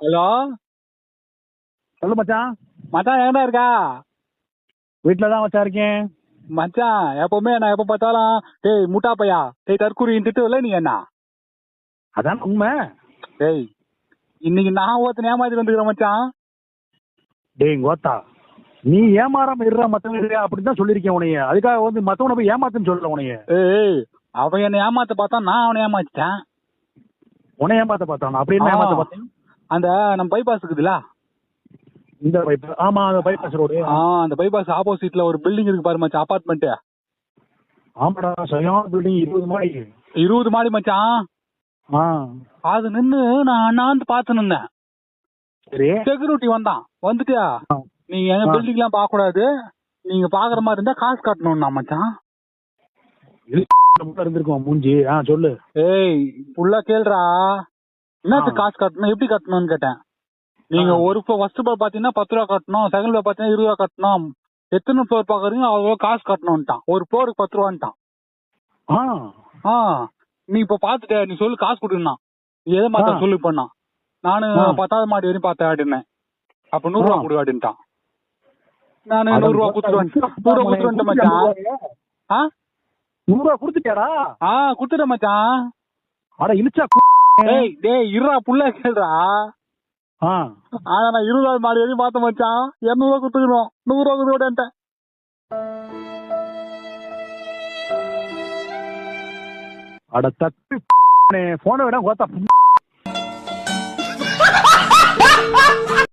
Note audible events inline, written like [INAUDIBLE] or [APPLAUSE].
Hello? சொல்லு மச்சான். மச்சான் எங்கடா இருக்கா? வீட்டில் தான் மச்சான் இருக்கேன். மச்சான் எப்பவுமே நான் எப்ப பார்த்தாலும் டேய் முட்டா பையா? டேய் தற்கூரி திட்டுவல நீ என்ன? அதான் உண்மை. டேய் இன்னைக்கு நான் ஒருத்தன் ஏமாத்தி வந்துக்கிறேன் மச்சான். டேய் கோத்தா நீ ஏமாறாம இருற மத்தவங்க அப்படின்னு தான் சொல்லியிருக்கேன் உனைய அதுக்காக வந்து மத்தவனை போய் ஏமாத்துன்னு சொல்லல உனைய ஏய் அவன் என்னை ஏமாத்த பார்த்தா நான் அவனை ஏமாத்திட்டேன். உன்னை ஏமாத்த பார்த்தானா. அப்படி என்ன. ஏமாத்த பார்த்தேன்? அந்த நம்ம பைபாஸ் இருக்குதுல்ல? இந்த பைப் ஆமா அந்த பைபாஸ் ரோடு ஆ அந்த பைபாஸ் ஆப்போசிட்ல ஒரு பில்டிங் இருக்கு பாரு மச்சான் அபார்ட்மெண்ட் ஆமாடா சரியான பில்டிங் இருபது மாடி. இருபது மாடி மச்சான் ஆ. அது நின்னு நான் அண்ணாந்து பார்த்து நின்னேன். செக்யூரிட்டி வந்தான். வந்துட்டு. நீங்க எங்க. பில்டிங் எல்லாம் பார்க்க கூடாது நீங்க பாக்குற மாதிரி இருந்தா காசு கட்டணும்னா மச்சான் இருந்திருக்கோம் மூஞ்சி? ஆ சொல்லு. ஏய் புள்ள கேளுடா என்னத்துக்கு ஆ. காசு கட்டணும்? எப்படி கட்டணும்னு கேட்டேன். நீங்க. ஒரு ஃபர்ஸ்ட் ஃப்ளோர் பாத்தீங்கன்னா பத்து ரூபா கட்டணும். செகண்ட் ஃப்ளோர் பாத்தீங்கன்னா இருபது ரூபா கட்டணும். எத்தனை ஃப்ளோர் பாக்குறீங்க அவ்வளோ காசு கட்டணும்ட்டான். ஒரு ஃப்ளோருக்கு பத்து ரூபான்ட்டான். ஆ. ஆ. நீ இப்ப பாத்துட்ட நீ சொல்லு காசு கொடுக்கணும் நீ எதை மாத்த. சொல்லு பண்ணா நானு. பத்தாவது மாடி வரையும் பார்த்தேன் அப்படின்னேன் அப்ப நூறு ரூபா. கொடு அப்படின்ட்டான் நானு நூறு ரூபா கொடுத்துட்டு நூறு ரூபா கொடுத்துட்டு வந்துட்டேன் மச்சான். ஆ? நூறு ரூபா கொடுத்துட்டியாடா? ஆ கொடுத்துட்டேன் மச்சான். அட இழுச்சா டேய் டேய் இருடா புள்ள கேளுடா. ஆ. ஆனா நான் இருபதாவது மாடி வரையும் பார்த்தேன் மச்சான். இருநூறு ரூபா கொடுத்துக்கணும். நூறு ரூபா கொடுத்துட்டேன் அட தப்பி போனை [LAUGHS] விட கோத்தா